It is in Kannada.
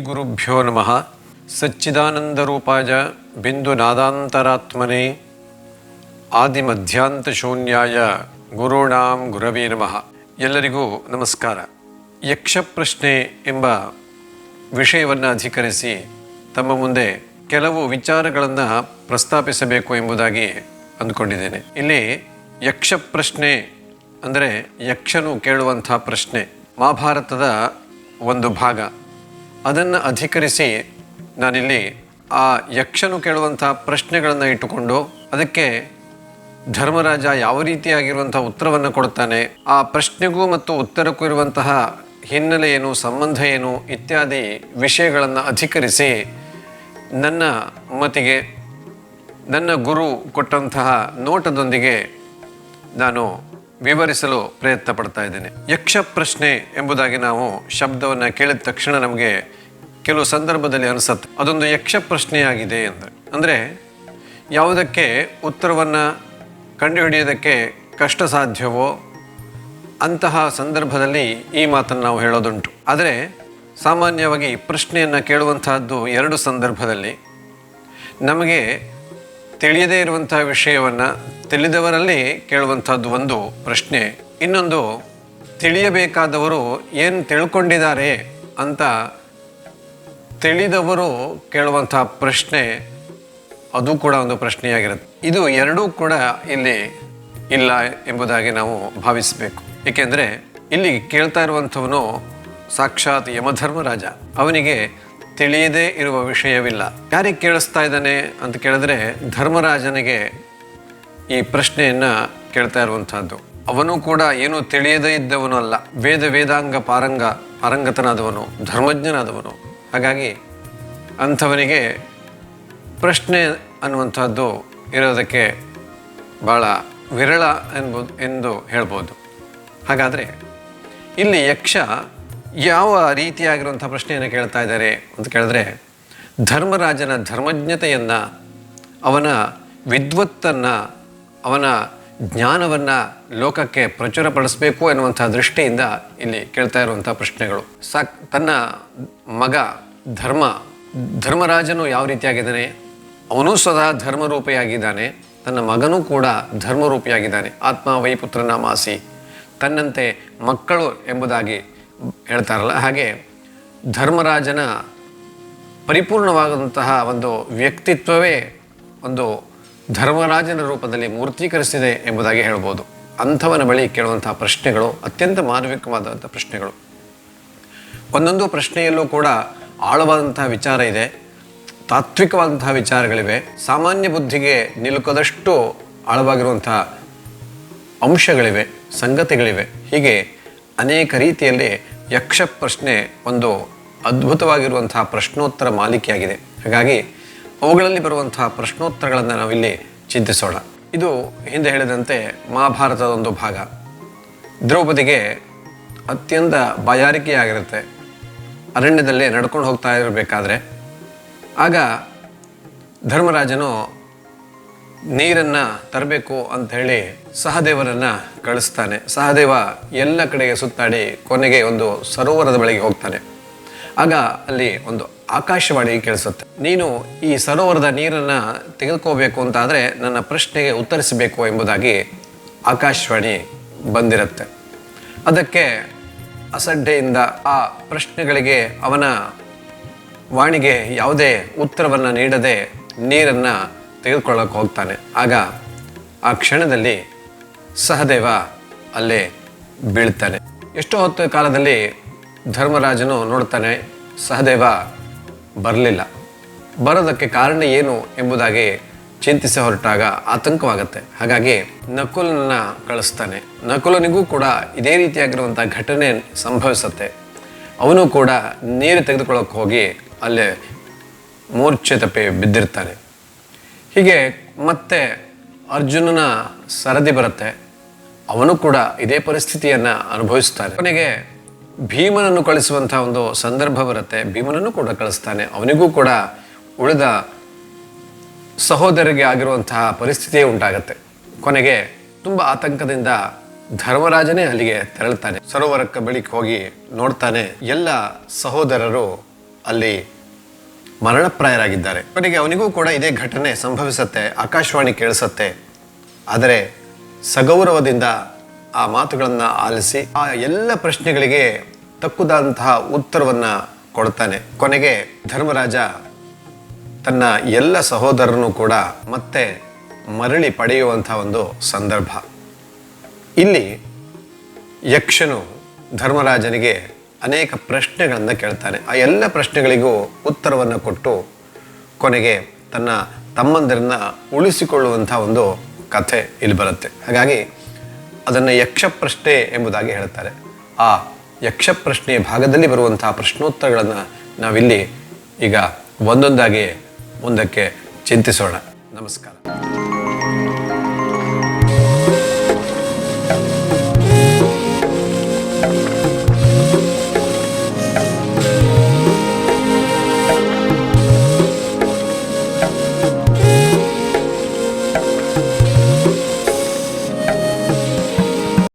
ಗುರುಭ್ಯೋ ನಮಃ ಸಚ್ಚಿದಾನಂದರೂಪಾಯ ಬಿಂದು ನಾದಾಂತರಾತ್ಮನಿ ಆದಿ ಮಧ್ಯಾಂತ ಶೂನ್ಯಾಯ ಗುರುಣಾಂ ಗುರವೇ ನಮಃ ಎಲ್ಲರಿಗೂ ನಮಸ್ಕಾರ। ಯಕ್ಷಪ್ರಶ್ನೆ ಎಂಬ ವಿಷಯವನ್ನು ಅಧಿಕರಿಸಿ ತಮ್ಮ ಮುಂದೆ ಕೆಲವು ವಿಚಾರಗಳನ್ನು ಪ್ರಸ್ತಾಪಿಸಬೇಕು ಎಂಬುದಾಗಿ ಅಂದುಕೊಂಡಿದ್ದೇನೆ. ಇಲ್ಲಿ ಯಕ್ಷಪ್ರಶ್ನೆ ಅಂದರೆ ಯಕ್ಷನು ಕೇಳುವಂಥ ಪ್ರಶ್ನೆ ಮಹಾಭಾರತದ ಒಂದು ಭಾಗ. ಅದನ್ನು ಅಧಿಕರಿಸಿ ನಾನಿಲ್ಲಿ ಆ ಯಕ್ಷನು ಕೇಳುವಂಥ ಪ್ರಶ್ನೆಗಳನ್ನು ಇಟ್ಟುಕೊಂಡು ಅದಕ್ಕೆ ಧರ್ಮರಾಜ ಯಾವ ರೀತಿಯಾಗಿರುವಂಥ ಉತ್ತರವನ್ನು ಕೊಡುತ್ತಾನೆ, ಆ ಪ್ರಶ್ನೆಗೂ ಮತ್ತು ಉತ್ತರಕ್ಕೂ ಇರುವಂತಹ ಹಿನ್ನೆಲೆ ಏನು, ಸಂಬಂಧ ಏನು ಇತ್ಯಾದಿ ವಿಷಯಗಳನ್ನು ಅಧಿಕರಿಸಿ ನನ್ನ ಮತಿಗೆ, ನನ್ನ ಗುರು ಕೊಟ್ಟಂತಹ ನೋಟದೊಂದಿಗೆ ನಾನು ವಿವರಿಸಲು ಪ್ರಯತ್ನ ಪಡ್ತಾ ಇದ್ದೇನೆ. ಯಕ್ಷ ಪ್ರಶ್ನೆ ಎಂಬುದಾಗಿ ನಾವು ಶಬ್ದವನ್ನು ಕೇಳಿದ ತಕ್ಷಣ ನಮಗೆ ಕೆಲವು ಸಂದರ್ಭದಲ್ಲಿ ಅನಿಸುತ್ತೆ. ಅದೊಂದು ಯಕ್ಷ ಪ್ರಶ್ನೆಯಾಗಿದೆ ಅಂದರೆ ಅಂದರೆ ಯಾವುದಕ್ಕೆ ಉತ್ತರವನ್ನು ಕಂಡುಹಿಡಿಯೋದಕ್ಕೆ ಕಷ್ಟ ಸಾಧ್ಯವೋ ಅಂತಹ ಸಂದರ್ಭದಲ್ಲಿ ಈ ಮಾತನ್ನು ನಾವು ಹೇಳೋದುಂಟು. ಆದರೆ ಸಾಮಾನ್ಯವಾಗಿ ಪ್ರಶ್ನೆಯನ್ನು ಕೇಳುವಂತಹದ್ದು ಎರಡು ಸಂದರ್ಭದಲ್ಲಿ. ನಮಗೆ ತಿಳಿಯದೇ ಇರುವಂತಹ ವಿಷಯವನ್ನು ತಿಳಿದವರಲ್ಲಿ ಕೇಳುವಂಥದ್ದು ಒಂದು ಪ್ರಶ್ನೆ. ಇನ್ನೊಂದು ತಿಳಿಯಬೇಕಾದವರು ಏನು ತಿಳ್ಕೊಂಡಿದ್ದಾರೆ ಅಂತ ತಿಳಿದವರು ಕೇಳುವಂತಹ ಪ್ರಶ್ನೆ ಅದು ಕೂಡ ಒಂದು ಪ್ರಶ್ನೆಯಾಗಿರುತ್ತೆ. ಇದು ಎರಡೂ ಕೂಡ ಇಲ್ಲಿ ಇಲ್ಲ ಎಂಬುದಾಗಿ ನಾವು ಭಾವಿಸಬೇಕು. ಏಕೆಂದರೆ ಇಲ್ಲಿ ಕೇಳ್ತಾ ಇರುವಂಥವನು ಸಾಕ್ಷಾತ್ ಯಮಧರ್ಮರಾಜ. ಅವನಿಗೆ ತಿಳಿಯದೇ ಇರುವ ವಿಷಯವಿಲ್ಲ. ಯಾರಿಗೆ ಕೇಳಿಸ್ತಾ ಇದ್ದಾನೆ ಅಂತ ಕೇಳಿದ್ರೆ ಧರ್ಮರಾಜನಿಗೆ ಈ ಪ್ರಶ್ನೆಯನ್ನು ಕೇಳ್ತಾ ಇರುವಂಥದ್ದು. ಅವನು ಕೂಡ ಏನು ತಿಳಿಯದೇ ಇದ್ದವನು ಅಲ್ಲ ವೇದ, ವೇದಾಂಗ, ಪಾರಂಗ, ಪಾರಂಗತನಾದವನು, ಧರ್ಮಜ್ಞನಾದವನು. ಹಾಗಾಗಿ ಅಂಥವನಿಗೆ ಪ್ರಶ್ನೆ ಅನ್ನುವಂಥದ್ದು ಇರೋದಕ್ಕೆ ಭಾಳ ವಿರಳ ಎಂಬುದು ಎಂದು ಹೇಳ್ಬೋದು. ಹಾಗಾದರೆ ಇಲ್ಲಿ ಯಕ್ಷ ಯಾವ ರೀತಿಯಾಗಿರುವಂಥ ಪ್ರಶ್ನೆಯನ್ನು ಕೇಳ್ತಾ ಇದ್ದಾರೆ ಅಂತ ಕೇಳಿದ್ರೆ, ಧರ್ಮರಾಜನ ಧರ್ಮಜ್ಞತೆಯನ್ನು, ಅವನ ವಿದ್ವತ್ತನ್ನು, ಅವನ ಜ್ಞಾನವನ್ನು ಲೋಕಕ್ಕೆ ಪ್ರಚುರಪಡಿಸಬೇಕು ಎನ್ನುವಂಥ ದೃಷ್ಟಿಯಿಂದ ಇಲ್ಲಿ ಕೇಳ್ತಾ ಇರುವಂಥ ಪ್ರಶ್ನೆಗಳು. ಸಾಕ್, ತನ್ನ ಮಗ ಧರ್ಮ, ಧರ್ಮರಾಜನು ಯಾವ ರೀತಿಯಾಗಿದ್ದಾನೆ? ಅವನೂ ಸದಾ ಧರ್ಮರೂಪಿಯಾಗಿದ್ದಾನೆ. ತನ್ನ ಮಗನೂ ಕೂಡ ಧರ್ಮರೂಪಿಯಾಗಿದ್ದಾನೆ. ಆತ್ಮ ವೈಪುತ್ರನ ಮಾಸಿ. ತನ್ನಂತೆ ಮಕ್ಕಳು ಎಂಬುದಾಗಿ ಹೇಳ್ತಾರಲ್ಲ, ಹಾಗೆ ಧರ್ಮರಾಜನ ಪರಿಪೂರ್ಣವಾದಂತಹ ಒಂದು ವ್ಯಕ್ತಿತ್ವವೇ ಒಂದು ಧರ್ಮರಾಜನ ರೂಪದಲ್ಲಿ ಮೂರ್ತೀಕರಿಸಿದೆ ಎಂಬುದಾಗಿ ಹೇಳ್ಬೋದು. ಅಂಥವನ ಬಳಿ ಕೇಳುವಂತಹ ಪ್ರಶ್ನೆಗಳು ಅತ್ಯಂತ ಮಾನವಿಕವಾದಂಥ ಪ್ರಶ್ನೆಗಳು. ಒಂದೊಂದು ಪ್ರಶ್ನೆಯಲ್ಲೂ ಕೂಡ ಆಳವಾದಂತಹ ವಿಚಾರ ಇದೆ, ತಾತ್ವಿಕವಾದಂತಹ ವಿಚಾರಗಳಿವೆ, ಸಾಮಾನ್ಯ ಬುದ್ಧಿಗೆ ನಿಲುಕದಷ್ಟು ಆಳವಾಗಿರುವಂತಹ ಅಂಶಗಳಿವೆ, ಸಂಗತಿಗಳಿವೆ. ಹೀಗೆ ಅನೇಕ ರೀತಿಯಲ್ಲಿ ಯಕ್ಷ ಪ್ರಶ್ನೆ ಒಂದು ಅದ್ಭುತವಾಗಿರುವಂತಹ ಪ್ರಶ್ನೋತ್ತರ ಮಾಲಿಕೆಯಾಗಿದೆ. ಹಾಗಾಗಿ ಅವುಗಳಲ್ಲಿ ಬರುವಂತಹ ಪ್ರಶ್ನೋತ್ತರಗಳನ್ನು ನಾವಿಲ್ಲಿ ಚಿಂತಿಸೋಣ. ಇದು ಹಿಂದೆ ಹೇಳಿದಂತೆ ಮಹಾಭಾರತದ ಒಂದು ಭಾಗ. ದ್ರೌಪದಿಗೆ ಅತ್ಯಂತ ಬಯಾರಿಕೆಯಾಗಿರುತ್ತೆ. ಅರಣ್ಯದಲ್ಲಿ ನಡ್ಕೊಂಡು ಹೋಗ್ತಾ ಇರಬೇಕಾದ್ರೆ. ಆಗ ಧರ್ಮರಾಜನು ನೀರನ್ನು ತರಬೇಕು ಅಂತ ಹೇಳಿ ಸಹದೇವರನ್ನು ಕಳಿಸ್ತಾನೆ. ಸಹದೇವ ಎಲ್ಲ ಕಡೆಗೆ ಸುತ್ತಾಡಿ ಕೊನೆಗೆ ಒಂದು ಸರೋವರದ ಬಳಿಗೆ ಹೋಗ್ತಾನೆ. ಆಗ ಅಲ್ಲಿ ಒಂದು ಆಕಾಶವಾಣಿ ಕೇಳಿಸುತ್ತೆ. ನೀನು ಈ ಸರೋವರದ ನೀರನ್ನು ತೆಗೆದುಕೋಬೇಕು ಅಂತಾದರೆ ನನ್ನ ಪ್ರಶ್ನೆಗೆ ಉತ್ತರಿಸಬೇಕು ಎಂಬುದಾಗಿ ಆಕಾಶವಾಣಿ ಬಂದಿರುತ್ತೆ. ಅದಕ್ಕೆ ಅಸಡ್ಡೆಯಿಂದ ಆ ಪ್ರಶ್ನೆಗಳಿಗೆ ಅವನ ವಾಣಿಗೆ ಯಾವುದೇ ಉತ್ತರವನ್ನು ನೀಡದೆ ನೀರನ್ನು ತೆಗೆದುಕೊಳ್ಳೋಕೆ ಹೋಗ್ತಾನೆ. ಆಗ ಆ ಕ್ಷಣದಲ್ಲಿ ಸಹದೇವ ಅಲ್ಲೇ ಬೀಳ್ತಾನೆ. ಎಷ್ಟೋ ಹೊತ್ತು ಕಾಲದಲ್ಲಿ ಧರ್ಮರಾಜನು ನೋಡ್ತಾನೆ, ಸಹದೇವ ಬರಲಿಲ್ಲ. ಬರೋದಕ್ಕೆ ಕಾರಣ ಏನು ಎಂಬುದಾಗಿ ಚಿಂತಿಸಿ ಹೊರಟಾಗ ಆತಂಕವಾಗುತ್ತೆ. ಹಾಗಾಗಿ ನಕುಲನ ಕಳಿಸ್ತಾನೆ. ನಕುಲನಿಗೂ ಕೂಡ ಇದೇ ರೀತಿಯಾಗಿರುವಂಥ ಘಟನೆ ಸಂಭವಿಸುತ್ತೆ. ಅವನು ಕೂಡ ನೀರು ತೆಗೆದುಕೊಳ್ಳೋಕೆ ಹೋಗಿ ಅಲ್ಲೇ ಮೂರ್ಛೆ ತಪ್ಪಿ ಬಿದ್ದಿರ್ತಾನೆ. ಹೀಗೆ ಮತ್ತೆ ಅರ್ಜುನನ ಸರದಿ ಬರುತ್ತೆ. ಅವನು ಕೂಡ ಇದೇ ಪರಿಸ್ಥಿತಿಯನ್ನು ಅನುಭವಿಸ್ತಾನೆ ಕೊನೆಗೆ ಭೀಮನನ್ನು ಕಳಿಸುವಂಥ ಒಂದು ಸಂದರ್ಭ ಬರುತ್ತೆ. ಭೀಮನನ್ನು ಕೂಡ ಕಳಿಸ್ತಾನೆ. ಅವನಿಗೂ ಕೂಡ ಉಳಿದ ಸಹೋದರಿಗೆ ಆಗಿರುವಂತಹ ಪರಿಸ್ಥಿತಿಯೇ ಉಂಟಾಗತ್ತೆ. ಕೊನೆಗೆ ತುಂಬ ಆತಂಕದಿಂದ ಧರ್ಮರಾಜನೇ ಅಲ್ಲಿಗೆ ತೆರಳ್ತಾನೆ. ಸರೋವರಕ್ಕೆ ಬಳಿಗೆ ಹೋಗಿ ನೋಡ್ತಾನೆ, ಎಲ್ಲ ಸಹೋದರರು ಅಲ್ಲಿ ಮರಣಪ್ರಾಯರಾಗಿದ್ದಾರೆ. ಕೊನೆಗೆ ಅವನಿಗೂ ಕೂಡ ಇದೇ ಘಟನೆ ಸಂಭವಿಸುತ್ತೆ, ಆಕಾಶವಾಣಿ ಕೇಳಿಸತ್ತೆ. ಆದರೆ ಸಗೌರವದಿಂದ ಆ ಮಾತುಗಳನ್ನು ಆಲಿಸಿ ಆ ಎಲ್ಲ ಪ್ರಶ್ನೆಗಳಿಗೆ ತಕ್ಕುದಾದಂತಹ ಉತ್ತರವನ್ನು ಕೊಡ್ತಾನೆ. ಕೊನೆಗೆ ಧರ್ಮರಾಜ ತನ್ನ ಎಲ್ಲ ಸಹೋದರನು ಕೂಡ ಮತ್ತೆ ಮರಳಿ ಪಡೆಯುವಂಥ ಒಂದು ಸಂದರ್ಭ. ಇಲ್ಲಿ ಯಕ್ಷನು ಧರ್ಮರಾಜನಿಗೆ ಅನೇಕ ಪ್ರಶ್ನೆಗಳನ್ನು ಕೇಳ್ತಾನೆ. ಆ ಎಲ್ಲ ಪ್ರಶ್ನೆಗಳಿಗೂ ಉತ್ತರವನ್ನು ಕೊಟ್ಟು ಕೊನೆಗೆ ತನ್ನ ತಮ್ಮಂದಿರನ್ನ ಉಳಿಸಿಕೊಳ್ಳುವಂಥ ಒಂದು ಕಥೆ ಇಲ್ಲಿ ಬರುತ್ತೆ. ಹಾಗಾಗಿ ಅದನ್ನು ಯಕ್ಷಪ್ರಶ್ನೆ ಎಂಬುದಾಗಿ ಹೇಳ್ತಾರೆ ಆ ಯಕ್ಷಪ್ರಶ್ನೆ ಭಾಗದಲ್ಲಿ ಬರುವಂತಹ ಪ್ರಶ್ನೋತ್ತರಗಳನ್ನು ನಾವಿಲ್ಲಿ ಈಗ ಒಂದೊಂದಾಗಿ ಮುಂದಕ್ಕೆ ಚಿಂತಿಸೋಣ. ನಮಸ್ಕಾರ.